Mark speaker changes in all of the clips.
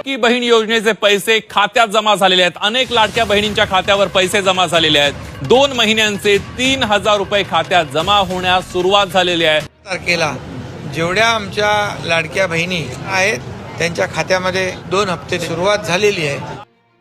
Speaker 1: लाडकी बहीण योजनेचे पैसे खात्यात जमा झालेले आहेत. अनेक लाडक्या बहिणींच्या खात्यावर पैसे जमा झालेले आहेत. दोन महिन्यांचे तीन हजार रुपये खात्यात जमा होण्यास सुरुवात झालेली आहे.
Speaker 2: तारखेला जेवढ्या आमच्या लाडक्या बहिणी आहेत त्यांच्या खात्यामध्ये दोन हप्ते सुरुवात झालेली आहे.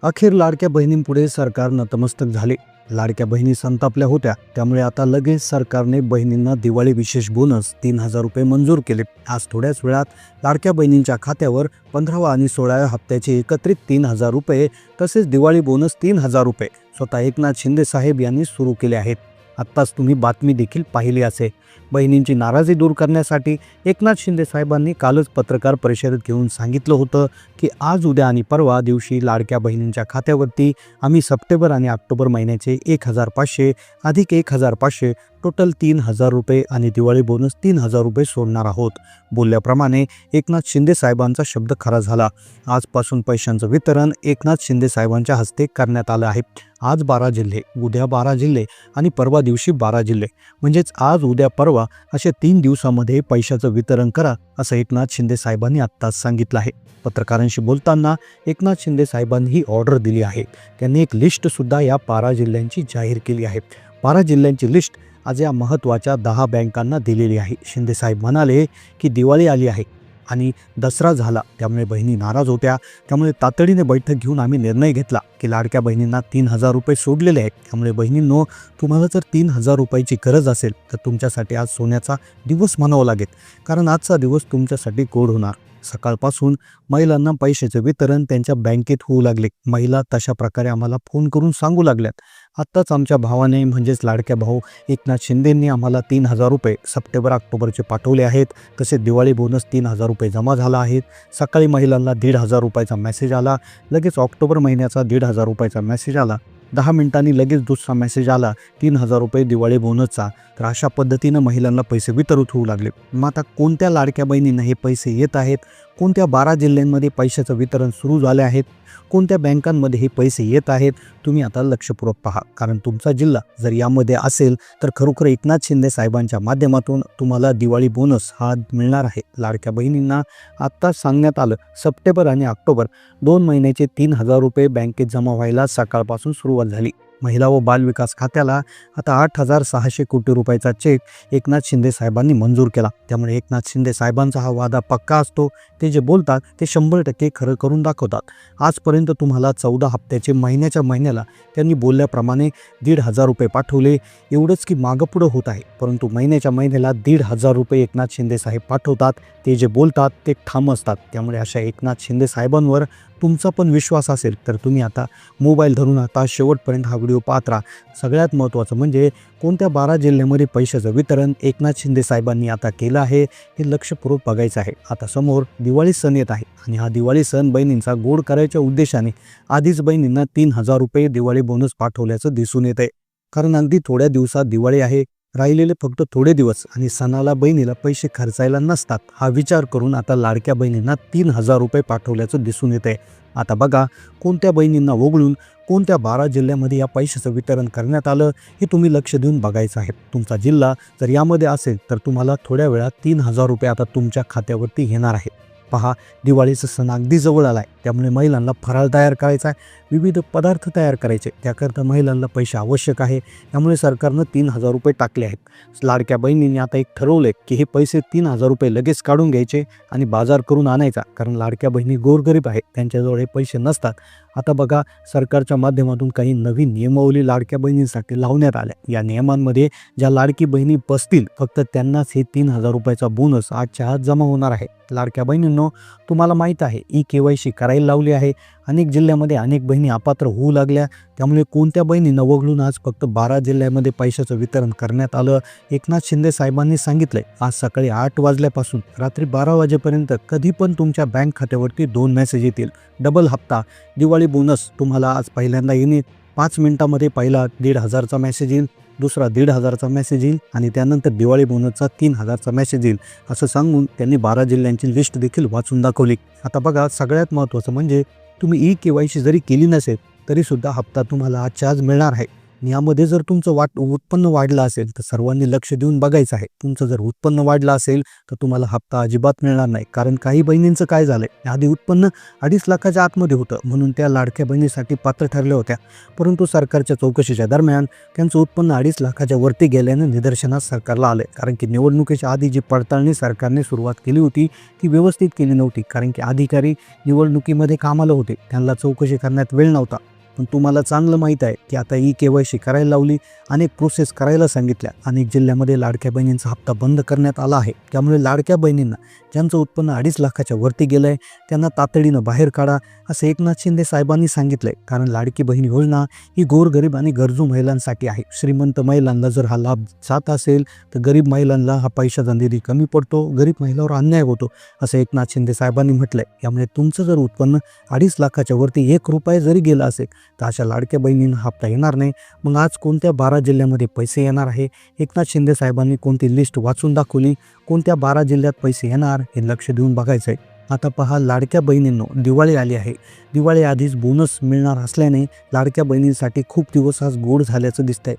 Speaker 3: अखेर लाडक्या बहिणींपुढे सरकार नतमस्तक झाले. लाडक्या बहिणी संतापल्या होत्या. त्यामुळे आता लगेच सरकारने बहिणींना दिवाळी विशेष बोनस तीन हजार रुपये मंजूर केले. आज थोड्याच वेळात लाडक्या बहिणींच्या खात्यावर पंधरावा आणि सोळाव्या हप्त्याचे एकत्रित तीन हजार रुपये तसेच दिवाळी बोनस तीन हजार रुपये. स्वतः एकनाथ शिंदे साहेब यांनी सुरू केले आहेत. आत्ताच तुम्ही बातमी देखील पाहिली असेल बहिणींची नाराजी दूर करण्यासाठी एकनाथ शिंदे साहेबांनी कालच पत्रकार परिषदेत घेऊन सांगितलं होतं की आज उद्या आणि परवा दिवशी लाडक्या बहिणींच्या खात्यावरती आम्ही सप्टेंबर आणि ऑक्टोबर महिन्याचे एक हजार पाचशे अधिक एक हजार पाचशे टोटल तीन हजार रुपये आणि दिवाळी बोनस तीन हजार रुपये सोडणार आहोत. बोलल्याप्रमाणे एकनाथ शिंदे साहेबांचा शब्द खरा झाला. आजपासून पैशांचं वितरण एकनाथ शिंदे साहेबांच्या हस्ते करण्यात आलं आहे. आज बारा जिल्हे उद्या बारा जिल्हे आणि परवा दिवशी बारा जिल्हे. म्हणजेच आज उद्या परवा अशा तीन दिवसामध्ये पैशाचं वितरण करा असं एकनाथ शिंदे साहेबांनी आत्ताच सांगितलं आहे. पत्रकारांशी बोलताना एकनाथ शिंदे साहेबांनी ही ऑर्डर दिली आहे. त्यांनी एक लिस्टसुद्धा या बारा जिल्ह्यांची जाहीर केली आहे. बारा जिल्ह्यांची लिस्ट आज या महत्त्वाच्या दहा बँकांना दिलेली आहे. शिंदेसाहेब म्हणाले की दिवाळी आली आहे आणि दसरा झाला. त्यामुळे बहिणी नाराज होत्या. त्यामुळे तातडीने बैठक घेऊन आम्ही निर्णय घेतला की लाडक्या बहिणींना तीन हजार रुपये सोडलेले आहेत. त्यामुळे बहिणींनो तुम्हाला जर तीन हजार रुपयाची गरज असेल तर तुमच्यासाठी आज सोन्याचा दिवस म्हणावा लागेल. कारण आजचा दिवस तुमच्यासाठी गोड होणार. सकाळपासून महिलांना पैशाचे वितरण त्यांच्या बँकेत होऊ लागले. महिला तशा प्रकारे आम्हाला फोन करून सांगू लागल्यात. आत्ताच आमच्या भावाने म्हणजेच लाडक्या भाऊ एकनाथ शिंदेंनी आम्हाला तीन हजार रुपये सप्टेंबर ऑक्टोबरचे पाठवले आहेत. तसेच दिवाळी बोनस तीन हजार रुपये जमा झाला आहेत सकाळी महिलांना दीड हजार रुपयाचा मेसेज आला. लगेच ऑक्टोबर महिन्याचा दीड हजार रुपयाचा मेसेज आला. दहा मिनिटांनी लगेच दुसरा मेसेज आला. तीन हजार रुपये दिवाळी बोनसचा तर अशा पद्धतीनं महिलांना पैसे वितरित होऊ लागले. मग आता कोणत्या लाडक्या बहिणींना हे पैसे येत आहेत? कोणत्या बारा जिल्ह्यांमध्ये पैशाचं वितरण सुरू झाले आहेत कोणत्या बँकांमध्ये हे पैसे येत आहेत? तुम्ही आता लक्षपूर्वक पहा. कारण तुमचा जिल्हा जर यामध्ये असेल तर खरोखर एकनाथ शिंदे साहेबांच्या माध्यमातून तुम्हाला दिवाळी बोनस हा मिळणार आहे. लाडक्या बहिणींना आत्ताच सांगण्यात आलं सप्टेंबर आणि ऑक्टोबर दोन महिन्याचे तीन हजार रुपये बँकेत जमा व्हायला सकाळपासून सुरुवात झाली. महिला व बालविकास खात्याला आता आठ हजार सहाशे कोटी रुपयाचा चेक एकनाथ शिंदे साहेबांनी मंजूर केला. त्यामुळे एकनाथ शिंदे साहेबांचा हा वादा पक्का असतो. ते जे बोलतात ते शंभर टक्के खरं करून दाखवतात. आजपर्यंत तुम्हाला चौदा हप्त्याचे महिन्याच्या महिन्याला त्यांनी बोलल्याप्रमाणे दीड हजार रुपये पाठवले. एवढंच की मागपुढं होत आहे. परंतु महिन्याच्या महिन्याला दीड हजार रुपये एकनाथ शिंदे साहेब पाठवतात. ते जे बोलतात ते ठाम असतात. त्यामुळे अशा एकनाथ शिंदे साहेबांवर तुमचा पण विश्वास असेल तर तुम्ही आता मोबाईल धरून आता शेवटपर्यंत हा व्हिडिओ पाहत राहा. सगळ्यात महत्त्वाचं म्हणजे कोणत्या बारा जिल्ह्यामध्ये पैशाचं वितरण एकनाथ शिंदे साहेबांनी आता केलं आहे हे लक्षपूर्वक बघायचं आहे. आता समोर दिवाळी सण येत आहे आणि हा दिवाळी सण बहिणींचा गोड करायच्या उद्देशाने आधीच बहिणींना तीन हजार रुपये दिवाळी बोनस पाठवल्याचं दिसून येत आहे कारण अगदी थोड्या दिवसात दिवाळी आहे राहिलेले फक्त थोडे दिवस आणि सणाला बहिणीला पैसे खर्चायला नसतात हा विचार करून आता लाडक्या बहिणींना तीन हजार रुपये पाठवल्याचं दिसून येते आहे आता बघा कोणत्या बहिणींना वगळून कोणत्या बारा जिल्ह्यामध्ये या पैशाचं वितरण करण्यात आलं हे तुम्ही लक्ष देऊन बघायचं आहे. तुमचा जिल्हा जर यामध्ये असेल तर तुम्हाला थोड्या वेळात तीन हजार रुपये आता तुमच्या खात्यावरती येणार आहेत. पहा दिवाळीचा सण अगदी जवळ आला आहे त्यामुळे महिलांना फराळ तयार करायचा आहे. विविध पदार्थ तयार करायचे. त्याकरता महिलांना पैसे आवश्यक आहे. त्यामुळे सरकारनं तीन हजार रुपये टाकले आहेत. लाडक्या बहिणींनी आता एक ठरवलं आहे की हे पैसे तीन हजार रुपये लगेच काढून घ्यायचे आणि बाजार करून आणायचा. कारण लाडक्या बहिणी गोरगरीब आहे त्यांच्याजवळ हे पैसे नसतात. आता बघा सरकारच्या माध्यमातून काही नवीन नियमावली लाडक्या बहिणींसाठी लावण्यात आल्या. या नियमांमध्ये ज्या लाडकी बहिणी बसतील फक्त त्यांनाच हे तीन हजार रुपयाचा बोनस आजच्या आज जमा होणार आहे. लाडक्या बहिणींना तुम्हाला माहीत आहे ई के वाय सी करायला लावली आहे. अनेक जिल्ह्यामध्ये अनेक बहिणी अपात्र होऊ लागल्या. त्यामुळे कोणत्या बहिणी वगळून आज फक्त बारा जिल्ह्यामध्ये पैशाचं वितरण करण्यात आलं? एकनाथ शिंदे साहेबांनी सांगितलंय आज सकाळी आठ वाजल्यापासून रात्री बारा वाजेपर्यंत कधी पण तुमच्या बँक खात्यावरती दोन मेसेज येतील. डबल हप्ता दिवाळी बोनस तुम्हाला आज पहिल्यांदा येणे पाच मिनिटामध्ये पहिला दीड हजारचा मेसेज येईल दुसरा दीड हजारचा मेसेज येईल आणि त्यानंतर दिवाळी बोनसचा तीन हजारचा मेसेज येईल असं सांगून त्यांनी बारा जिल्ह्यांची लिस्ट देखील वाचून दाखवली. आता बघा सगळ्यात महत्त्वाचं म्हणजे तुम्ही ई के वाय सी जरी केली नसेल तरीसुद्धा हप्ता तुम्हाला आजच्या आज मिळणार आहे. यामध्ये जर तुमचं वाट उत्पन्न वाढलं असेल तर सर्वांनी लक्ष देऊन बघायचं आहे. तुमचं जर उत्पन्न वाढलं असेल तर तुम्हाला हप्ता अजिबात मिळणार नाही. कारण काही बहिणींचं काय झालंय? आधी उत्पन्न अडीच लाखाच्या आतमध्ये होतं. म्हणून त्या लाडक्या बहिणीसाठी पात्र ठरल्या होत्या. परंतु सरकारच्या चौकशीच्या दरम्यान त्यांचं उत्पन्न अडीच लाखाच्या वरती गेल्यानं निदर्शनास सरकारला आलंय. कारण की निवडणुकीच्या आधी जी पडताळणी सरकारने सुरुवात केली होती ती व्यवस्थित केली नव्हती. कारण की अधिकारी निवडणुकीमध्ये कामाला होते. त्यांना चौकशी करण्यात वेळ नव्हता. पण तुम्हाला चांगलं माहीत आहे की आता ई के वाय सी करायला लावली अनेक प्रोसेस करायला सांगितल्या. अनेक जिल्ह्यामध्ये लाडक्या बहिणींचा हप्ता बंद करण्यात आला आहे. त्यामुळे लाडक्या बहिणींना ज्यांचं उत्पन्न अडीच लाखाच्या वरती गेलं आहे त्यांना तातडीनं बाहेर काढा असं एकनाथ शिंदे साहेबांनी सांगितलंय. कारण लाडकी बहीण योजना ही गोरगरीब आणि गरजू महिलांसाठी आहे. श्रीमंत महिलांना जर हा लाभ जात असेल तर गरीब महिलांना हा पैशाचा निधी कमी पडतो गरीब महिलावर अन्याय होतो असं एकनाथ शिंदे साहेबांनी म्हटलंय. यामुळे तुमचं जर उत्पन्न अडीच लाखाच्या वरती एक रुपये जरी गेला असेल तर अशा लाडक्या बहिणींना हप्ता येणार नाही. मग आज कोणत्या बारा जिल्ह्यामध्ये पैसे येणार आहे? एकनाथ शिंदे साहेबांनी कोणती लिस्ट वाचून दाखवली? कोणत्या बारा जिल्ह्यात पैसे येणार? हे लक्ष देऊन बघायचं आहे आता पहा लाडक्या बहिणींनो दिवाळी आली आहे. दिवाळी आधीच बोनस मिळणार असल्याने लाडक्या बहिणींसाठी खूप दिवस आज गोड झाल्याचं दिसतंय.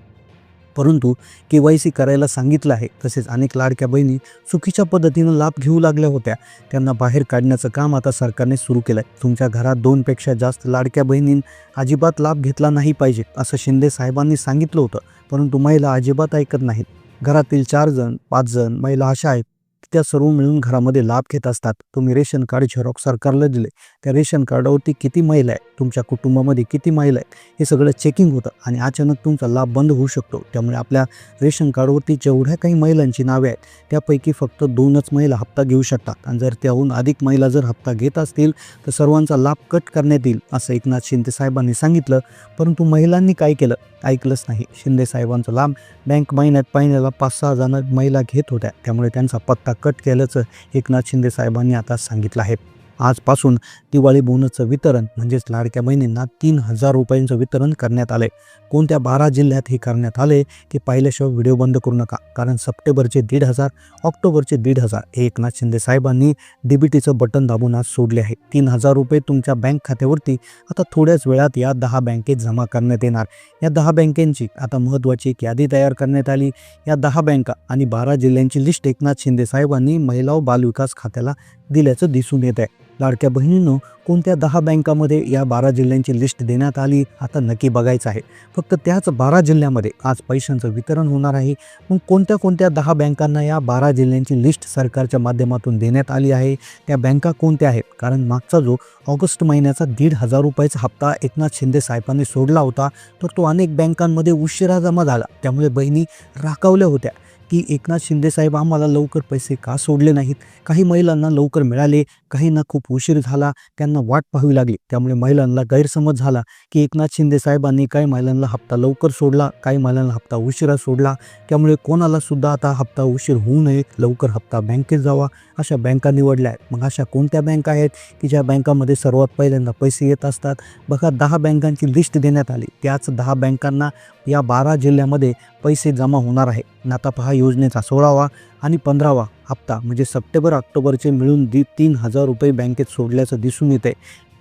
Speaker 3: परंतु के वाय सी करायला सांगितलं आहे. तसेच अनेक लाडक्या बहिणी चुकीच्या पद्धतीनं लाभ घेऊ लागल्या होत्या. त्यांना बाहेर काढण्याचं काम आता सरकारने सुरू केलं आहे तुमच्या घरात दोनपेक्षा जास्त लाडक्या बहिणीं अजिबात लाभ घेतला नाही पाहिजे असं शिंदे साहेबांनी सांगितलं होतं. परंतु महिला अजिबात ऐकत नाहीत. घरातील चार जण पाच जण महिला अशा आहेत. त्या सर्व मिळून घरामध्ये लाभ घेत असतात. तुम्ही रेशन कार्ड झेरॉक्स सरकारला दिले त्या रेशन कार्डावरती किती महिला आहे तुमच्या कुटुंबामध्ये किती महिला आहे हे सगळं चेकिंग होतं आणि अचानक तुमचा लाभ बंद होऊ शकतो. त्यामुळे आपल्या रेशन कार्डवरती जेवढ्या काही महिलांची नावे आहेत त्यापैकी फक्त दोनच महिला हप्ता घेऊ शकतात. आणि जर त्याहून अधिक महिला जर हप्ता घेत असतील तर सर्वांचा लाभ कट करण्यात येईल असं एकनाथ शिंदे साहेबांनी सांगितलं. परंतु महिलांनी काय केलं? ऐकलंच नाही. शिंदे साहेबांचा लाभ बँक महिन्यात महिन्याला पाच सहा जण महिला घेत होत्या. त्यामुळे त्यांचा पत्ता कट केल्याचं एकनाथ शिंदे साहेबांनी आता सांगितलं आहे. आजपासून दिवाळी बोनसचं वितरण म्हणजेच लाडक्या बहिणींना तीन हजार रुपयांचं वितरण करण्यात आले कोणत्या बारा जिल्ह्यात हे करण्यात आले की पाहिल्याशिवाय व्हिडिओ बंद करू नका. कारण सप्टेंबरचे दीड हजार ऑक्टोबरचे दीड हजार. हे एकनाथ शिंदे साहेबांनी डीबीटीचं बटन दाबून आज सोडले आहे. तीन हजार रुपये तुमच्या बँक खात्यावरती आता थोड्याच वेळात या दहा बँकेत जमा करण्यात येणार. या दहा बँकेंची आता महत्त्वाची एक यादी तयार करण्यात आली. या दहा बँका आणि बारा जिल्ह्यांची लिस्ट एकनाथ शिंदे साहेबांनी महिला व बालविकास खात्याला दिल्याचं दिसून येत आहे लाडक्या बहिणींनो कोणत्या दहा बँकामध्ये या बारा जिल्ह्यांची लिस्ट देण्यात आली आता नक्की बघायचं आहे. फक्त त्याच बारा जिल्ह्यामध्ये आज पैशांचं वितरण होणार आहे. मग कोणत्या कोणत्या दहा बँकांना या बारा जिल्ह्यांची लिस्ट सरकारच्या माध्यमातून देण्यात आली आहे? त्या बँका कोणत्या आहेत? कारण मागचा जो ऑगस्ट महिन्याचा दीड हजार रुपयाचा हप्ता एकनाथ शिंदे साहेबांनी सोडला होता तर तो अनेक बँकांमध्ये उशिरा जमा झाला. त्यामुळे बहिणी राखावल्या होत्या. की एकनाथ शिंदे साहेब आम्हाला लवकर पैसे का सोडले नाहीत? काही महिलांना लवकर मिळाले काहींना खूप उशीर झाला त्यांना वाट पाहावी लागली. त्यामुळे महिलांना गैरसमज झाला की एकनाथ शिंदे साहेबांनी काही महिलांना हप्ता लवकर सोडला काही महिलांना हप्ता उशिरा सोडला. त्यामुळे कोणाला सुद्धा आता हप्ता उशीर होऊ नये लवकर हप्ता बँकेत जावा. अशा बँका निवडल्या आहेत. मग अशा कोणत्या बँका आहेत की ज्या बँकामध्ये सर्वात पहिल्यांदा पैसे येत असतात? बघा दहा बँकांची लिस्ट देण्यात आली. त्याच दहा बँकांना या बारा जिल्ह्यामध्ये पैसे जमा होणार आहे. नातापहा आता पहा योजनेचा सोळावा आणि पंधरावा हप्ता. म्हणजे सप्टेंबर ऑक्टोबरचे मिळून दी तीन हजार रुपये बँकेत सोडल्याचं दिसून येते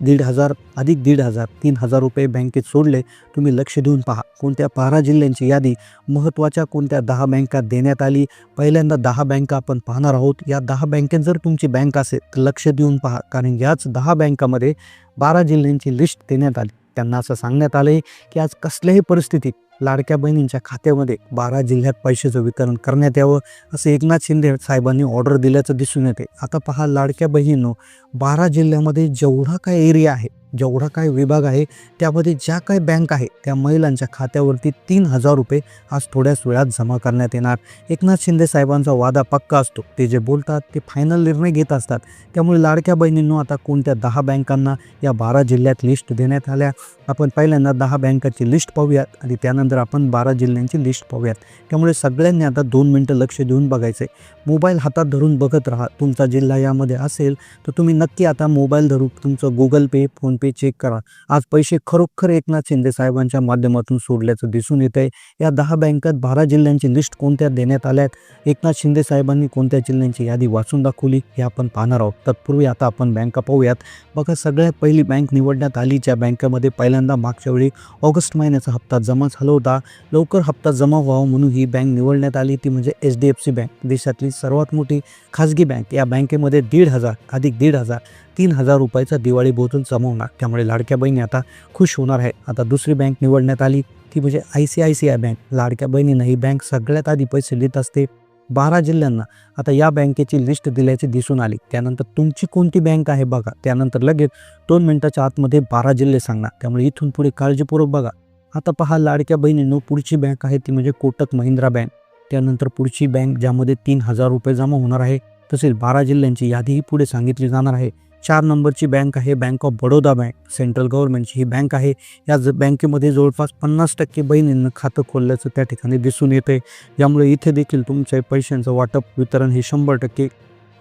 Speaker 3: दीड हजार अधिक दीड हजार तीन हजार रुपये बँकेत सोडले तुम्ही लक्ष देऊन पहा. कोणत्या बारा जिल्ह्यांची यादी महत्त्वाच्या कोणत्या दहा बँका देण्यात आली? पहिल्यांदा दहा बँका आपण पाहणार आहोत. या दहा बँकेत जर तुमची बँक असेल तर लक्ष देऊन पहा कारण याच दहा बँकामध्ये बारा जिल्ह्यांची लिस्ट देण्यात आली. त्यांना असं सांगण्यात आलं की आज कसल्याही परिस्थितीत लाडक्या बहिणींच्या खात्यामध्ये बारा जिल्ह्यात पैशाचं वितरण करण्यात यावं असं एकनाथ शिंदे साहेबांनी ऑर्डर दिल्याचं दिसून येते. आता पहा लाडक्या बहिणींनो बारा जिल्ह्यामध्ये जेवढा काय एरिया आहे जेवढा काय विभाग आहे त्यामध्ये ज्या काही बँक आहे त्या महिलांच्या खात्यावरती तीन हजार रुपये आज थोड्याच वेळात जमा करण्यात येणार. एकनाथ शिंदे साहेबांचा वादा पक्का असतो. ते जे बोलतात ते फायनल निर्णय घेत असतात. त्यामुळे लाडक्या बहिणींनो आता कोणत्या दहा बँकांना या बारा जिल्ह्यात लिस्ट देण्यात आल्या? आपण पहिल्यांदा दहा बँकाची लिस्ट पाहूयात आणि त्यानंतर आपण बारा जिल्ह्यांची लिस्ट पाहूयात. त्यामुळे सगळ्यांनी आता दोन मिनटं लक्ष देऊन बघायचं आहे मोबाईल हातात धरून बघत राहा. तुमचा जिल्हा यामध्ये असेल तर तुम्ही नक्की आता मोबाईल धरून तुमचं Google Pay PhonePe check करा. आज पैसे खरोखर एकनाथ शिंदे साहेबांच्या माध्यमातून सोडल्याचं दिसून येत आहे या दहा बँकात बारा जिल्ह्यांची लिस्ट कोणत्या देण्यात आल्या आहेत? एकनाथ शिंदे साहेबांनी कोणत्या जिल्ह्यांची यादी वाचून दाखवली? हे आपण पाहणार आहोत. तत्पूर्वी आता आपण बँका पाहूयात. बघा सगळ्यात पहिली बँक निवडण्यात आली. ज्या बँकेमध्ये पहिल्यांदा मागच्या वेळी ऑगस्ट महिन्याचा हप्ता जमा झाला होता. लवकर हप्ता जमा व्हावा म्हणून ही बँक निवडण्यात आली. ती म्हणजे H D F C bank. देशातली सर्वात मोठी खाजगी बँक. या बँकेमध्ये दीड हजार अधिक दीड हजार तीन हजार रुपयाचा दिवाळी बोतल जमवणार त्यामुळे लाडक्या बहिणी आता खुश होणार आहे. आता दुसरी बँक निवडण्यात आली ती म्हणजे I C I C I bank लाडक्या बहिणींना ही बँक सगळ्यात आधी पैसे देत असते बारा जिल्ह्यांना. आता या बँकेची लिस्ट दिल्याची दिसून आली. त्यानंतर तुमची कोणती बँक आहे बघा. त्यानंतर लगेच दोन मिनिटाच्या आतमध्ये बारा जिल्हे सांगणार. त्यामुळे इथून पुढे काळजीपूर्वक बघा. आता पहा लाडक्या बहिणींनो पुढची बँक आहे ती म्हणजे कोटक महिंद्रा बँक त्यानंतर पुढची बँक ज्यामध्ये तीन हजार रुपये जमा होणार आहे. तसेच बारा जिल्ह्यांची यादीही पुढे सांगितली जाणार आहे. चार नंबरची बँक आहे bank of Baroda bank central गव्हर्नमेंटची ही बँक आहे. या ज बँकेमध्ये जवळपास पन्नास टक्के बहिणींना खातं खोलल्याचं त्या ठिकाणी दिसून येतं आहे यामुळे इथे देखील तुमच्या पैशांचं वाटप वितरण हे शंभर टक्के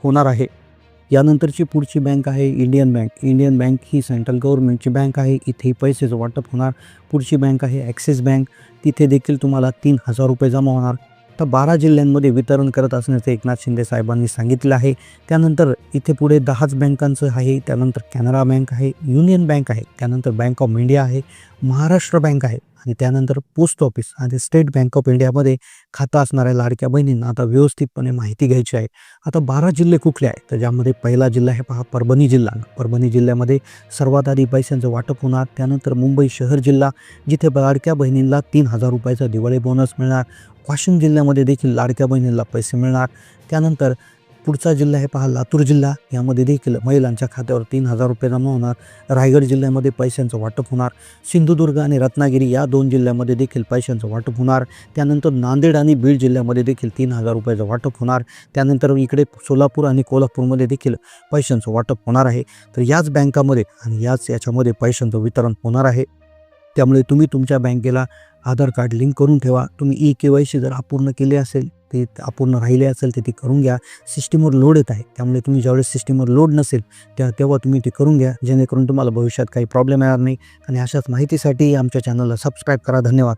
Speaker 3: होणार आहे. यानंतरची पुढची बँक आहे इंडियन बँक. इंडियन बँक ही सेंट्रल गव्हर्नमेंटची बँक आहे. इथेही पैशाचं वाटप होणार. पुढची बँक आहे ॲक्सिस बँक. तिथे देखील तुम्हाला तीन हजार रुपये जमा होणार. तर बारा जिल्ह्यांमध्ये वितरण करत असण्याचं एकनाथ शिंदे साहेबांनी सांगितलं आहे. त्यानंतर इथे पुढे दहाच बँकांचं आहे त्यानंतर कॅनरा बँक आहे युनियन बँक आहे त्यानंतर बँक ऑफ इंडिया आहे महाराष्ट्र बँक आहे. आणि त्यानंतर पोस्ट ऑफिस आणि स्टेट बँक ऑफ इंडियामध्ये खातं असणाऱ्या लाडक्या बहिणींना आता व्यवस्थितपणे माहिती घ्यायची आहे. आता बारा जिल्हे कुठले आहेत? तर ज्यामध्ये पहिला जिल्हा आहे पहा परभणी जिल्हा. परभणी जिल्ह्यामध्ये सर्वात आधी पैशांचं वाटप होणार. त्यानंतर मुंबई शहर जिल्हा जिथे लाडक्या बहिणींना तीन हजार रुपयाचा दिवाळी बोनस मिळणार. वाशिम जिल्ह्यामध्ये देखील लाडक्या बहिणींना पैसे मिळणार. त्यानंतर पुढचा जिल्हा आहे पहा लातूर जिल्हा. यामध्ये देखील महिलांच्या खात्यावर तीन हजार रुपये जमा होणार. रायगड जिल्ह्यामध्ये पैशांचं वाटप होणार. सिंधुदुर्ग आणि रत्नागिरी या दोन जिल्ह्यामध्ये देखील पैशांचं वाटप होणार. त्यानंतर नांदेड आणि बीड जिल्ह्यामध्ये देखील तीन हजार रुपयाचं वाटप होणार. त्यानंतर इकडे सोलापूर आणि कोल्हापूरमध्ये देखील पैशांचं वाटप होणार आहे. तर याच बँकामध्ये आणि याच याच्यामध्ये पैशांचं वितरण होणार आहे. त्यामुळे तुम्ही तुमच्या बँकेला आधार कार्ड लिंक करून ठेवा. तुम्ही ई के वाय सी जर अपूर्ण केले असेल ते अपूर्ण राहिले असेल ते ती करून घ्या. सिस्टीमवर लोड येत आहे त्यामुळे तुम्ही ज्यावेळेस सिस्टीमवर लोड नसेल त्या तेव्हा तुम्ही ते करून घ्या. जेणेकरून तुम्हाला भविष्यात काही प्रॉब्लेम येणार नाही. आणि अशाच माहितीसाठी आमच्या चॅनलला सबस्क्राईब करा. धन्यवाद.